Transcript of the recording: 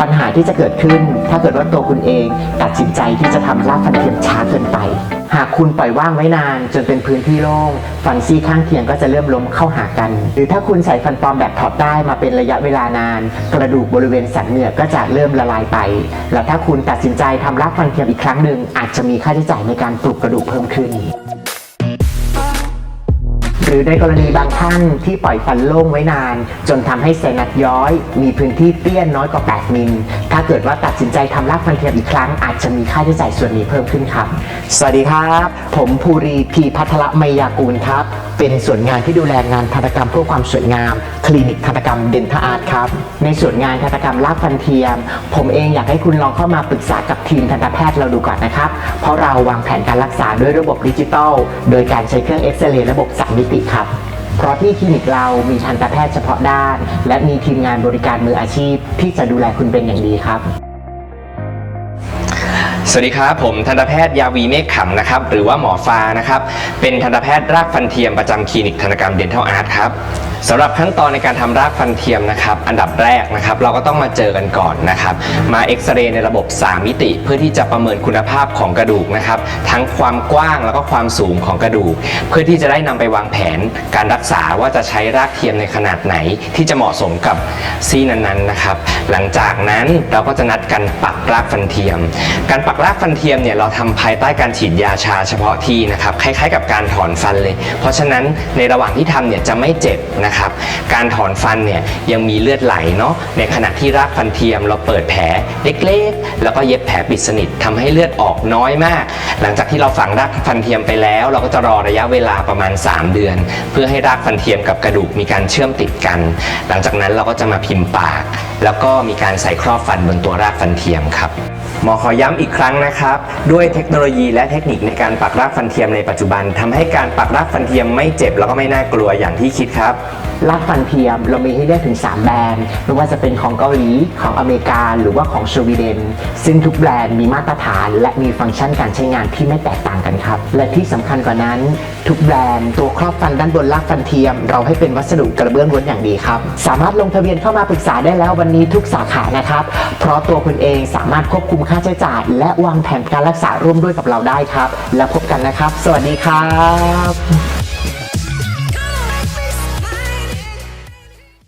ปัญหาที่จะเกิดขึ้น ถ้าเกิดว่าตัวคุณเองตัดสินใจที่จะทำรากฟันเทียมช้าเกินไป หากคุณปล่อยว่างไว้นาน จนเป็นพื้นที่โล่งฟันซี่ข้างเคียงก็จะเริ่มล้มเข้าหากัน หรือถ้าคุณใส่ฟันปลอมแบบถอดได้มาเป็นระยะเวลานาน กระดูกบริเวณสันเหงือกก็จะเริ่มละลายไป แล้วถ้าคุณตัดสินใจทำรากฟันเทียมอีกครั้งหนึ่งอาจจะมีค่าใช้จ่ายในการปลูกกระดูกเพิ่มขึ้น หรือในกรณีบางท่านที่ปล่อยฟันโล่งไว้นาน จนทำให้เซนัดย้อย มีพื้นที่เตี้ยนน้อยกว่า 8 มิลาเกิดว่าตัดสินใจทำรากฟันเทียมอีกครั้ง อาจจะมีค่าใช้จ่ายส่วนนี้เพิ่มขึ้นครับ สวัสดีครับ ผมภูรีพีพัทรไมยากูลครับ เป็นส่วนงานที่ดูแลงานทันตกรรมเพื่อความสวยงาม คลินิกทันตกรรมเดนทอาร์ตครับ ในส่วนงานทันตกรรมรากฟันเทียม ผมเองอยากให้คุณลองเข้ามาปรึกษากับทีมทันตแพทย์เราดูก่อนนะครับ เพราะเราวางแผนการรักษาด้วยระบบดิจิตอล โดยการใช้เครื่องเอ็กซเรย์ระบบสามมิติครับ เพราะที่คลินิกเรามีทันตแพทย์เฉพาะด้าน และมีทีมงานบริการมืออาชีพ ที่จะดูแลคุณเป็นอย่างดีครับ สวัสดีครับ ผมทันตแพทย์ยาวีเมฆขำนะครับ หรือว่าหมอฟ้านะครับ เป็นทันตแพทย์รากฟันเทียมประจำคลินิกทันตกรรมเดนทัลอาร์ตครับสำหรับขั้นตอนในการทำรากฟันเทียมนะครับ อันดับแรกนะครับ เราก็ต้องมาเจอกันก่อนนะครับ มาเอ็กซเรย์ในระบบ 3 มิติเพื่อที่จะประเมินคุณภาพของกระดูกนะครับ ทั้งความกว้างแล้วก็ความสูงของกระดูก เพื่อที่จะได้นำไปวางแผนการรักษาว่าจะใช้รากเทียมในขนาดไหน ที่จะเหมาะสมกับซี่นั้นๆนะครับ หลังจากนั้นเราก็จะนัดกันปักรากฟันเทียม การปักรากฟันเทียมเนี่ยเราทำภายใต้การฉีดยาชาเฉพาะที่นะครับคล้ายๆ กับการถอนฟันเลย เพราะฉะนั้นในระหว่างที่ทำเนี่ยจะไม่เจ็บนะครับ การถอนฟันเนี่ยยังมีเลือดไหลเนาะในขณะที่รากฟันเทียมเราเปิดแผลเล็กๆ แล้วก็เย็บแผลปิดสนิททำให้เลือดออกน้อยมาก หลังจากที่เราฝังรากฟันเทียมไปแล้ว เราก็จะรอระยะเวลาประมาณ 3 เดือน เพื่อให้รากฟันเทียมกับกระดูกมีการเชื่อมติดกัน หลังจากนั้นเราก็จะมาพิมพ์ปากแล้วก็มีการใส่ครอบฟันบนตัวรากฟันเทียมครับหมอขอย้ำอีกครั้งนะครับ ด้วยเทคโนโลยีและเทคนิคในการปักรากฟันเทียมในปัจจุบันทำให้การปักรากฟันเทียมไม่เจ็บแล้วก็ไม่น่ากลัวอย่างที่คิดครับ รากฟันเทียมเรามีให้เลือกถึง 3 แบรนด์ไม่ว่าจะเป็นของเกาหลีของอเมริกาหรือว่าของสวีเดน ซึ่งทุกแบรนด์มีมาตรฐาน และมีฟังก์ชันการใช้งานที่ไม่แตกต่างกันครับ และที่สำคัญกว่านั้น ทุกแบรนด์ตัวครอบฟันด้านบนรากฟันเทียม เราให้เป็นวัสดุกระเบื้องล้วนอย่างดีครับ สามารถลงทะเบียนเข้ามาปรึกษาได้แล้ววันนี้ทุกสาขานะครับ เพราะตัวคุณเองสามารถควบคุมค่าใช้จ่ายและวางแผนการรักษาร่วมด้วยกับเราได้ครับ แล้วพบกันนะครับ สวัสดีครับ